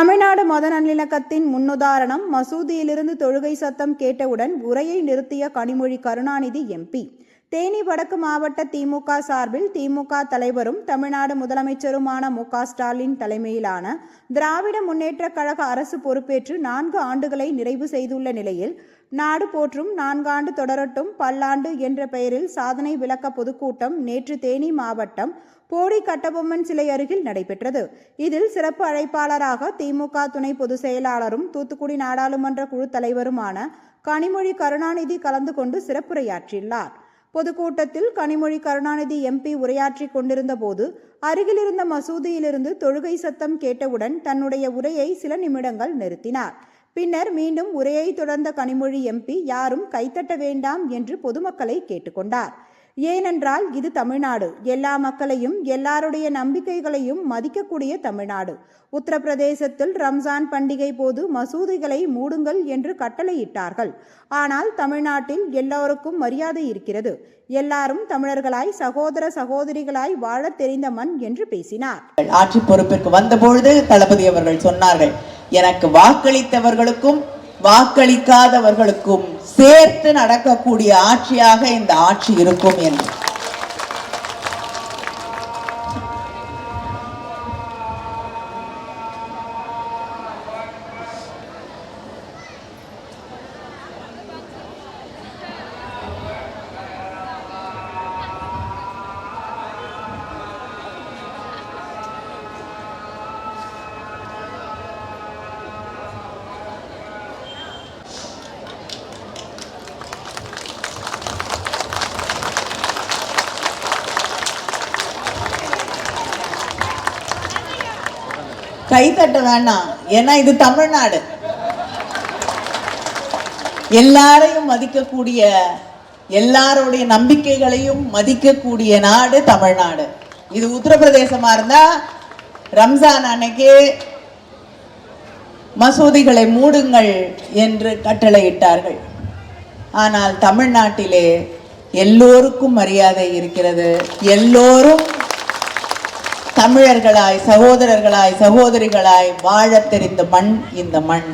தமிழ்நாடு மத நல்லிணக்கத்தின் முன்னுதாரணம் மசூதியிலிருந்து தொழுகை சத்தம் கேட்டவுடன் உரையை நிறுத்திய கனிமொழி கருணாநிதி எம்பி. தேனி வடக்கு மாவட்ட திமுக சார்பில் திமுக தலைவரும் தமிழ்நாடு முதலமைச்சருமான மு ஸ்டாலின் தலைமையிலான திராவிட முன்னேற்றக் கழக அரசு பொறுப்பேற்று நான்கு ஆண்டுகளை நிறைவு செய்துள்ள நிலையில் நாடு போற்றும் நான்காண்டு தொடரட்டும் பல்லாண்டு என்ற பெயரில் சாதனை விளக்க பொதுக்கூட்டம் நேற்று தேனி மாவட்டம் போடி கட்டபொம்மன் சிலை அருகில் நடைபெற்றது. இதில் சிறப்பு அழைப்பாளராக திமுக துணை பொதுச் செயலாளரும் தூத்துக்குடி நாடாளுமன்ற குழு தலைவருமான கனிமொழி கருணாநிதி கலந்து கொண்டு சிறப்புரையாற்றியுள்ளார். பொதுக்கூட்டத்தில் கனிமொழி கருணாநிதி எம்பி உரையாற்றிக் கொண்டிருந்த போது அருகிலிருந்த மசூதியிலிருந்து தொழுகை சத்தம் கேட்டவுடன் தன்னுடைய உரையை சில நிமிடங்கள் நிறுத்தினார். பின்னர் மீண்டும் உரையை தொடர்ந்த கனிமொழி எம்பி யாரும் கைத்தட்ட வேண்டாம் என்று பொதுமக்களை கேட்டுக்கொண்டார். ஏனென்றால் இது தமிழ்நாடு. எல்லா மக்களையும் எல்லாருடைய நம்பிக்கைகளையும் மதிக்கக்கூடிய தமிழ்நாடு. உத்தரப்பிரதேசத்தில் ரம்ஜான் பண்டிகை போது மசூதிகளை மூடுங்கள் என்று கட்டளையிட்டார்கள். ஆனால் தமிழ்நாட்டில் எல்லோருக்கும் மரியாதை இருக்கிறது. எல்லாரும் தமிழர்களாய் சகோதர சகோதரிகளாய் வாழத் தெரிந்த மண் என்று பேசினார். ஆட்சி பொறுப்பிற்கு வந்தபொழுது தளபதி அவர்கள் சொன்னார்கள் எனக்கு வாக்களித்தவர்களுக்கும் வாக்களிக்காதவர்களுக்கும் சேர்த்து நடக்கக்கூடிய ஆட்சியாக இந்த ஆட்சி இருக்கும் என்று. கைதட்ட வேண்டாம். ஏன்னா இது தமிழ்நாடு. எல்லாரையும் மதிக்கக்கூடிய எல்லாருடைய நம்பிக்கைகளையும் மதிக்கக்கூடிய நாடு தமிழ்நாடு. இது உத்தரப்பிரதேசமா இருந்தா ரம்ஜான் அன்னைக்கு மசூதிகளை மூடுங்கள் என்று கட்டளையிட்டார்கள். ஆனால் தமிழ்நாட்டிலே எல்லோருக்கும் மரியாதை இருக்கிறது. எல்லோரும் தமிழர்களாய் சகோதரர்களாய் சகோதரிகளாய் வாழத் தெரிந்த மண் இந்த மண்.